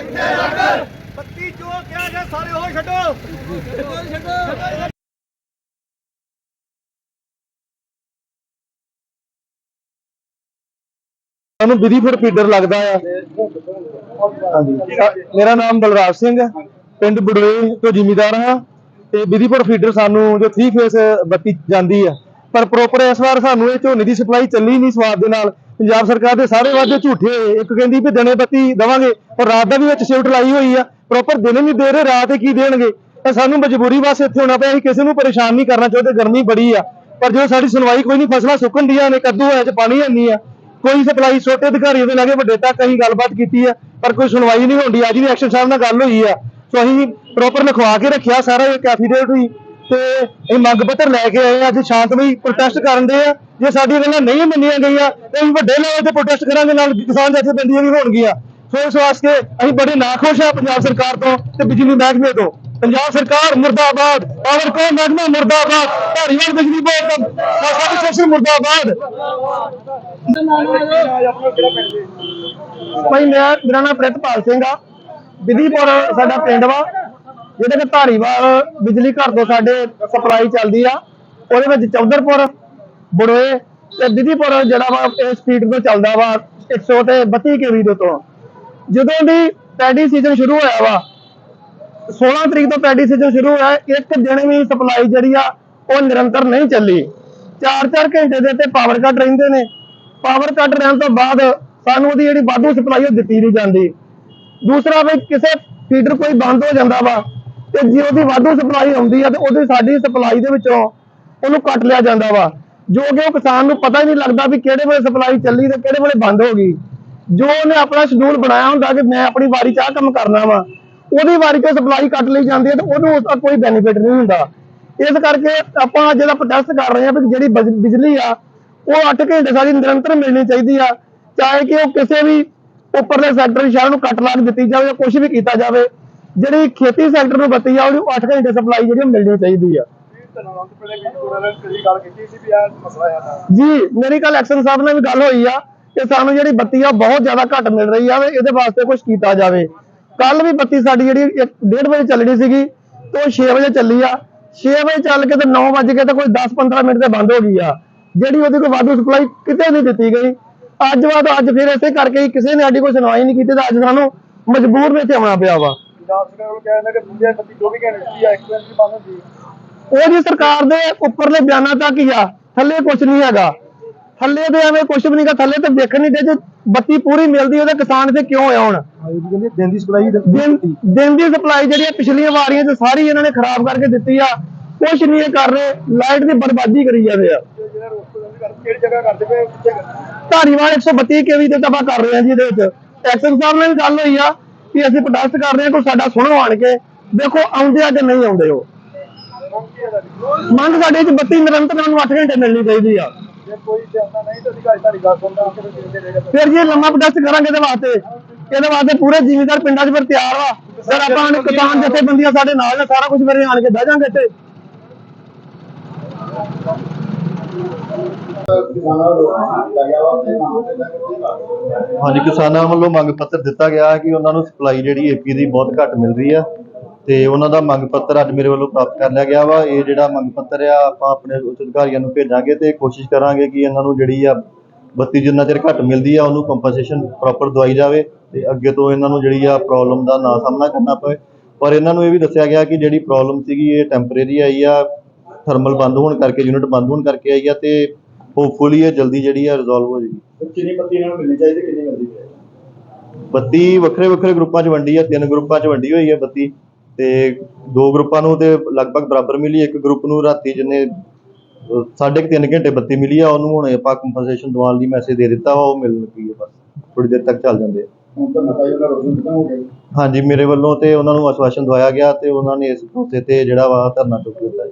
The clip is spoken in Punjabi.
ਕਿੱਥੇ ਹੱਕ ਬੱਤੀ ਜੋ ਕਿਹਾ ਗਿਆ? ਸਾਰੇ ਉਹ ਛੱਡੋ। ਛੱਡੋ ਸਾਨੂੰ ਵਿਧੀਪੁਰ ਫੀਡਰ ਲੱਗਦਾ ਆ। ਹਾਂਜੀ। ਮੇਰਾ ਨਾਮ ਬਲਰਾਜ ਸਿੰਘ ਹੈ। ਪਿੰਡ ਬੜੋਏ ਤੋਂ ਜ਼ਿਮੀਦਾਰ ਹਾਂ। ਤੇ ਵਿਧੀਪੁਰ ਫੀਡਰ ਸਾਨੂੰ ਜੋ 3 ਫੇਸ ਬੱਤੀ ਜਾਂਦੀ ਆ। ਪਰ ਪ੍ਰੋਪਰ ਇਸ ਵਾਰ ਸਾਨੂੰ ਇਹ ਝੋਨੇ ਦੀ ਸਪਲਾਈ ਚੱਲੀ ਨਹੀਂ ਸਵਾਦ ਦੇ ਨਾਲ। ਪੰਜਾਬ ਸਰਕਾਰ ਦੇ ਸਾਰੇ ਵਾਅਦੇ ਝੂਠੇ ਇੱਕ ਕਹਿੰਦੀ ਵੀ ਦਿਨੇ ਬੱਤੀ ਦਵਾਂਗੇ ਪਰ ਰਾਤ ਦਾ ਵੀ ਵਿੱਚ ਸ਼ਿਫਟ ਲਾਈ ਹੋਈ ਆ। ਪ੍ਰੋਪਰ ਦਿਨੇ ਨਹੀਂ ਦੇ ਰਹੇ, ਰਾਤ ਹੀ ਕੀ ਦੇਣਗੇ? ਤਾਂ ਸਾਨੂੰ ਮਜਬੂਰੀ ਵਾਸਤੇ ਇੱਥੇ ਹੋਣਾ ਪਿਆ। ਅਸੀਂ ਕਿਸੇ ਨੂੰ ਪਰੇਸ਼ਾਨ ਨਹੀਂ ਕਰਨਾ ਚਾਹੁੰਦੇ, ਗਰਮੀ ਬੜੀ ਆ। ਪਰ ਜੋ ਸਾਡੀ ਸੁਣਵਾਈ ਕੋਈ ਨਹੀਂ, ਫਸਲਾਂ ਸੁੱਕਣ ਦੀਆਂ ਨੇ, ਕੱਦੂ ਹੈ ਚ ਪਾਣੀ ਹੈ ਨਹੀਂ ਆ। ਕੋਈ ਸਪਲਾਈ, ਛੋਟੇ ਅਧਿਕਾਰੀਆਂ ਦੇ ਲਾਗੇ ਵੱਡੇ ਤੱਕ ਅਸੀਂ ਗੱਲਬਾਤ ਕੀਤੀ ਆ, ਪਰ ਕੋਈ ਸੁਣਵਾਈ ਨਹੀਂ ਹੁੰਦੀ ਅੱਜ ਵੀ ਐਕਸ਼ਨ ਸਾਹਿਬ ਨਾਲ ਗੱਲ ਹੋਈ ਆ। ਸੋ ਅਸੀਂ ਪ੍ਰੋਪਰ ਲਿਖਵਾ ਕੇ ਰੱਖਿਆ ਸਾਰਾ ਇਹ ਕੈਫੀਡੇਟ ਵੀ। ਤੇ ਇਹ ਮੰਗ ਪੱਤਰ ਲੈ ਕੇ ਆਏ ਅੱਜ ਸ਼ਾਂਤਮਈ ਪ੍ਰੋਟੈਸਟ ਕਰਨ ਦੇ ਆ। ਜੇ ਸਾਡੀਆਂ ਗੱਲਾਂ ਨਹੀਂ ਮੰਨੀਆਂ ਗਈਆਂ, ਤੇ ਅਸੀਂ ਵੱਡੇ ਲੈਵਲ ਤੇ ਪ੍ਰੋਟੈਸਟ ਕਰਾਂਗੇ, ਨਾਲ ਕਿਸਾਨ ਜਥੇਬੰਦੀਆਂ ਵੀ ਹੋਣਗੀਆਂ। ਸੋ ਇਸ ਵਾਸਤੇ ਅਸੀਂ ਬੜੇ ਨਾਖੁਸ਼ ਆ ਪੰਜਾਬ ਸਰਕਾਰ ਤੋਂ ਤੇ ਬਿਜਲੀ ਮਹਿਕਮੇ ਤੋਂ। ਪੰਜਾਬ ਸਰਕਾਰ ਮੁਰਦਾਬਾਦ ਪਾਵਰ ਕੋ ਮਹਿਕਮਾ ਮੁਰਦਾਬਾਦ, ਧਾਰੀਵਾਲ ਬਿਜਲੀ ਬੋਰਡ ਸਾਡੀ ਸੈਸ਼ਨ ਮੁਰਦਾਬਾਦ। ਭਾਈ, ਮੈਂ, ਮੇਰਾ ਨਾਮ ਪ੍ਰਿਤਪਾਲ ਸਿੰਘ ਆ। ਵਿਧੀਪੁਰ ਸਾਡਾ ਪਿੰਡ ਵਾ ਜਿਹਦੇ ਕਿ ਧਾਰੀਵਾਲ ਬਿਜਲੀ ਘਰ ਤੋਂ ਸਾਡੇ ਸਪਲਾਈ ਚੱਲਦੀ ਆ। ਉਹਦੇ ਵਿੱਚ ਚੌਧਰਪੁਰ ਬੜੋਏ ਤੇ ਵਿਧੀਪੁਰ ਜਿਹੜਾ ਵਾ ਇਹ ਸਪੀਡ ਤੋਂ ਚੱਲਦਾ ਵਾ 100 ਤੇ 32 ਕੇਵੀ ਦੇ ਤੋਂ ਜਦੋਂ ਦੀ ਪੈਡੀ ਸੀਜ਼ਨ ਸ਼ੁਰੂ ਹੋਇਆ ਵਾ 16 ਤਰੀਕ ਤੋਂ ਪੈਡੀ ਸੀਜ਼ਨ ਸ਼ੁਰੂ ਹੋਇਆ, ਇੱਕ ਦਿਨ ਵੀ ਸਪਲਾਈ ਜਿਹੜੀ ਆ ਉਹ ਨਿਰੰਤਰ ਨਹੀਂ ਚੱਲੀ। 4-4 ਘੰਟੇ ਦੇ ਤੇ ਪਾਵਰ ਕੱਟ ਰਹਿੰਦੇ ਨੇ। ਪਾਵਰ ਕੱਟ ਰਹਿਣ ਤੋਂ ਬਾਅਦ ਸਾਨੂੰ ਉਹਦੀ ਜਿਹੜੀ ਵਾਧੂ ਸਪਲਾਈ ਉਹ ਦਿੱਤੀ ਨਹੀਂ ਜਾਂਦੀ। ਦੂਸਰਾ ਵੀ ਕਿਸੇ ਫੀਡਰ ਕੋਈ ਬੰਦ ਹੋ ਜਾਂਦਾ ਵਾ ਤੇ ਜੇ ਉਹਦੀ ਵਾਧੂ ਸਪਲਾਈ ਆਉਂਦੀ ਆ ਤੇ ਉਹਦੀ ਸਾਡੀ ਸਪਲਾਈ ਦੇ ਵਿੱਚੋਂ ਉਹਨੂੰ ਕੱਟ ਲਿਆ ਜਾਂਦਾ ਵਾ। ਜੋ ਕਿ ਉਹ ਕਿਸਾਨ ਨੂੰ ਪਤਾ ਹੀ ਨਹੀਂ ਲੱਗਦਾ ਵੀ ਕਿਹੜੇ ਵੇਲੇ ਸਪਲਾਈ ਚੱਲੀ ਤੇ ਕਿਹੜੇ ਵੇਲੇ ਬੰਦ ਹੋ ਗਈ। ਜੋ ਉਹਨੇ ਆਪਣਾ ਸ਼ਡਿਊਲ ਬਣਾਇਆ ਹੁੰਦਾ ਕਿ ਮੈਂ ਆਪਣੀ ਵਾਰੀ 'ਚ ਆਹ ਕੰਮ ਕਰਨਾ ਵਾ, ਉਹਦੀ ਵਾਰੀ 'ਚ ਸਪਲਾਈ ਕੱਟ ਲਈ ਜਾਂਦੀ ਹੈ ਤੇ ਉਹਨੂੰ ਉਸਦਾ ਕੋਈ ਬੈਨੀਫਿਟ ਨਹੀਂ ਹੁੰਦਾ। ਇਸ ਕਰਕੇ ਆਪਾਂ ਅੱਜ ਜਿਹੜਾ ਪ੍ਰੋਟੈਸਟ ਕਰ ਰਹੇ ਹਾਂ ਵੀ ਜਿਹੜੀ ਬਜ- ਬਿਜਲੀ ਆ, ਉਹ 8 ਘੰਟੇ ਸਾਡੀ ਨਿਰੰਤਰ ਮਿਲਣੀ ਚਾਹੀਦੀ ਆ, ਚਾਹੇ ਕਿ ਉਹ ਕਿਸੇ ਵੀ ਉੱਪਰਲੇ ਸੈਕਟਰ ਸ਼ਹਿਰ ਨੂੰ ਕੱਟ ਲਾ ਕੇ ਦਿੱਤੀ ਜਾਵੇ ਜਾਂ ਕੁਝ ਵੀ ਕੀਤਾ ਜਾਵੇ, ਜਿਹੜੀ ਖੇਤੀ ਸੈਕਟਰ ਨੂੰ ਬੱਤੀ ਆ, ਉਹਨੂੰ 8 ਘੰਟੇ ਸਪਲਾਈ ਜਿਹੜੀ ਮਿਲਣੀ ਚਾਹੀਦੀ ਆ। ਜੀ, ਮੇਰੀ ਕੱਲ ਐਕਸ਼ਨ ਸਾਹਿਬ ਨਾਲ ਵੀ ਗੱਲ ਹੋਈ ਆ ਕਿ ਸਾਨੂੰ ਜਿਹੜੀ ਬੱਤੀ ਆ ਬਹੁਤ ਜ਼ਿਆਦਾ ਘੱਟ ਮਿਲ ਰਹੀ ਆ ਇਹਦੇ ਵਾਸਤੇ ਕੁਝ ਕੀਤਾ ਜਾਵੇ। ਕੱਲ ਵੀ ਬੱਤੀ ਸਾਡੀ ਜਿਹੜੀ 1:30 ਵਜੇ ਚੱਲਣੀ ਸੀਗੀ ਤੇ 6 ਵਜੇ ਚੱਲੀ ਆ। 6 ਵਜੇ ਚੱਲ ਕੇ ਤੇ 9 ਵਜੇ ਕੇ ਤੇ ਕੋਈ 10-15 ਮਿੰਟ ਤੇ ਬੰਦ ਹੋ ਗਈ ਆ। ਜਿਹੜੀ ਉਹਦੀ ਕੋਈ ਵਾਧੂ ਸਪਲਾਈ ਕਿਤੇ ਨਹੀਂ ਦਿੱਤੀ ਗਈ। ਅੱਜ ਬਾਅਦ ਅੱਜ ਫਿਰ ਇਸੇ ਕਰਕੇ ਕਿਸੇ ਨੇ ਸਾਡੀ ਕੋਈ ਸੁਣਵਾਈ ਨਹੀਂ ਕੀਤੀ ਤੇ ਅੱਜ ਸਾਨੂੰ ਮਜਬੂਰ ਵਿੱਚ ਆਉਣਾ ਪਿਆ ਵਾ। ਉਹ ਜੀ ਸਰਕਾਰ ਦੇ ਉੱਪਰਲੇ ਬਿਆਨਾਂ ਤੱਕ ਹੀ ਆ, ਥੱਲੇ ਕੁਝ ਨਹੀਂ ਹੈਗਾ। ਥੱਲੇ ਤੇ ਐਵੇਂ ਕੁਝ ਵੀ ਨਹੀਂਗਾ ਥੱਲੇ ਤੇ ਵੇਖਣ ਨਹੀਂ ਦੇ ਜੇ ਬੱਤੀ ਪੂਰੀ ਮਿਲਦੀ ਉਹਦੇ ਕਿਸਾਨ ਤੇ ਕਿਉਂ ਆਉਣ ਕਹਿੰਦੇ ਦਿਨ ਦੀ ਸਪਲਾਈ ਦਿਨ ਦੀ ਸਪਲਾਈ ਜਿਹੜੀ ਪਿਛਲੀਆਂ ਵਾਰੀਆਂ ਚ ਸਾਰੀ ਇਹਨਾਂ ਨੇ ਖਰਾਬ ਕਰਕੇ ਦਿੱਤੀ ਆ ਕੁਝ ਨਹੀਂ ਇਹ ਕਰ ਰਹੇ, ਲਾਈਟ ਦੀ ਬਰਬਾਦੀ ਕਰੀ ਜਾਂਦੇ ਆ। ਕਿਹੜੀ ਜਗ੍ਹਾ ਕਰਦੇ ਪਏ ਧਾਰੀਵਾਲ 132 ਕੇਵੀ ਤੇ ਦਫਾ ਕਰ ਰਹੇ ਆ ਜੀ ਇਹਦੇ ਵਿੱਚ। ਐਕਸ਼ਨ ਸਾਹਿਬ ਨਾਲ ਵੀ ਗੱਲ ਹੋਈ ਆ ਕਿ ਅਸੀਂ ਪ੍ਰੋਟੈਸਟ ਕਰ ਰਹੇ ਆ, ਕੋਈ ਸਾਡਾ ਸੁਣੋ ਆਣ ਕੇ, ਦੇਖੋ ਆਉਂਦੇ ਆ ਕਿ ਨਹੀਂ ਆਉਂਦੇ ਉਹ। ਮੰਗ ਸਾਡੇ ਚ ਬੱਤੀ ਨਿਰੰਤਰ ਨੂੰ 8 ਘੰਟੇ ਮਿਲਣੀ ਚਾਹੀਦੀ ਆ। ਫਿਰ ਜੇ ਲੰਮਾ ਪ੍ਰੋਟੈਸਟ ਕਰਾਂਗੇ ਇਹਦੇ ਵਾਸਤੇ ਇਹਦੇ ਵਾਸਤੇ ਪੂਰੇ ਜ਼ਿਮੀਦਾਰ ਪਿੰਡਾਂ 'ਚ ਫਿਰ ਤਿਆਰ ਵਾ। ਫਿਰ ਆਪਾਂ ਕਿਸਾਨ ਜਥੇਬੰਦੀਆਂ ਸਾਡੇ ਨਾਲ ਨੇ ਸਾਰਾ ਕੁਝ ਫਿਰ ਆਣ ਕੇ ਬਹਿ ਜਾਾਂਗੇ ਇੱਥੇ। ਹਾਂਜੀ ਕਿਸਾਨਾਂ ਵੱਲੋਂ ਮੰਗ ਪੱਤਰ ਦਿੱਤਾ ਗਿਆ ਹੈ ਕਿ ਉਹਨਾਂ ਨੂੰ ਸਪਲਾਈ ਜਿਹੜੀ ਏਪੀ ਦੀ ਬਹੁਤ ਘੱਟ ਮਿਲ ਰਹੀ ਆ। ਤੇ ਉਹਨਾਂ ਦਾ ਮੰਗ ਪੱਤਰ ਅੱਜ ਮੇਰੇ ਵੱਲੋਂ ਪ੍ਰਾਪਤ ਕਰ ਲਿਆ ਗਿਆ ਵਾ। ਇਹ ਜਿਹੜਾ ਮੰਗ ਪੱਤਰ ਆ ਆਪਾਂ ਆਪਣੇ ਉੱਚ ਅਧਿਕਾਰੀਆਂ ਨੂੰ ਭੇਜਾਂਗੇ ਤੇ ਕੋਸ਼ਿਸ਼ ਕਰਾਂਗੇ ਕਿ ਇਹਨਾਂ ਨੂੰ ਜਿਹੜੀ ਆ ਬੱਤੀ ਜਿੰਨਾ ਚਿਰ ਘੱਟ ਮਿਲਦੀ ਆ ਉਹਨੂੰ ਕੰਪਨਸੇਸ਼ਨ ਪ੍ਰੋਪਰ ਦਵਾਈ ਜਾਵੇ ਤੇ ਅੱਗੇ ਤੋਂ ਇਹਨਾਂ ਨੂੰ ਜਿਹੜੀ ਆ ਪ੍ਰੋਬਲਮ ਦਾ ਨਾ ਸਾਹਮਣਾ ਕਰਨਾ ਪਵੇ। ਪਰ ਇਹਨਾਂ ਨੂੰ ਇਹ ਵੀ ਦੱਸਿਆ ਗਿਆ ਕਿ ਜਿਹੜੀ ਪ੍ਰੋਬਲਮ ਸੀਗੀ ਇਹ ਟੈਂਪਰੇਰੀ ਆਈ ਆ ਥਰਮਲ ਬੰਦ ਹੋਣ ਕਰਕੇ ਯੂਨਿਟ ਬੰਦ ਹੋਣ ਕਰਕੇ ਆਈ ਆ ਤੇ ਹੋਪਫੁਲੀ ਇਹ ਜਲਦੀ ਜਿਹੜੀ ਆ ਰਿਜ਼ੋਲਵ ਹੋ ਜਾਏਗੀ। ਕਿੰਨੀ ਪੱਤੀ ਇਹਨਾਂ ਨੂੰ ਮਿਲਣੀ ਚਾਹੀਦੀ ਕਿੰਨੀ ਮਿਲਦੀ ਹੈ ਬੱਤੀ ਵੱਖਰੇ ਵੱਖਰੇ ਗਰੁੱਪਾਂ 'ਚ ਵੰਡੀ ਆ ਤਿੰਨ ਗਰੁੱਪਾਂ 'ਚ ਵੰਡੀ ਹੋਈ ਹੈ ਬੱਤੀ। ਤੇ ਦੋ ਗਰੁੱਪਾਂ ਨੂੰ ਤੇ ਲਗਭਗ ਬਰਾਬਰ ਮਿਲੀ ਇੱਕ ਗਰੁੱਪ ਨੂੰ ਰਾਤੀ ਜਿਹਨੇ ਸਾਢੇ ਕੁ ਤਿੰਨ ਘੰਟੇ ਬੱਤੀ ਮਿਲੀ ਆ ਉਹਨੂੰ ਹੁਣ ਆਪਾਂ ਕੰਪਨਸੇਸ਼ਨ ਦਿਵਾਉਣ ਲਈ ਮੈਸੇਜ ਦੇ ਦਿੱਤਾ ਵਾ ਉਹ ਮਿਲ ਲੱਗੀ ਹੈ ਬਸ ਥੋੜੀ ਦੇਰ ਤੱਕ ਚੱਲ ਜਾਂਦੇ ਆ। ਹਾਂਜੀ ਮੇਰੇ ਵੱਲੋਂ ਤੇ ਉਹਨਾਂ ਨੂੰ ਆਸ਼ਵਾਸਨ ਦਵਾਇਆ ਗਿਆ ਤੇ ਉਹਨਾਂ ਨੇ ਇਸ ਮੌਕੇ ਤੇ ਜਿਹੜਾ ਵਾ ਧਰਨਾ ਚੁੱਕ ਦਿੱਤਾ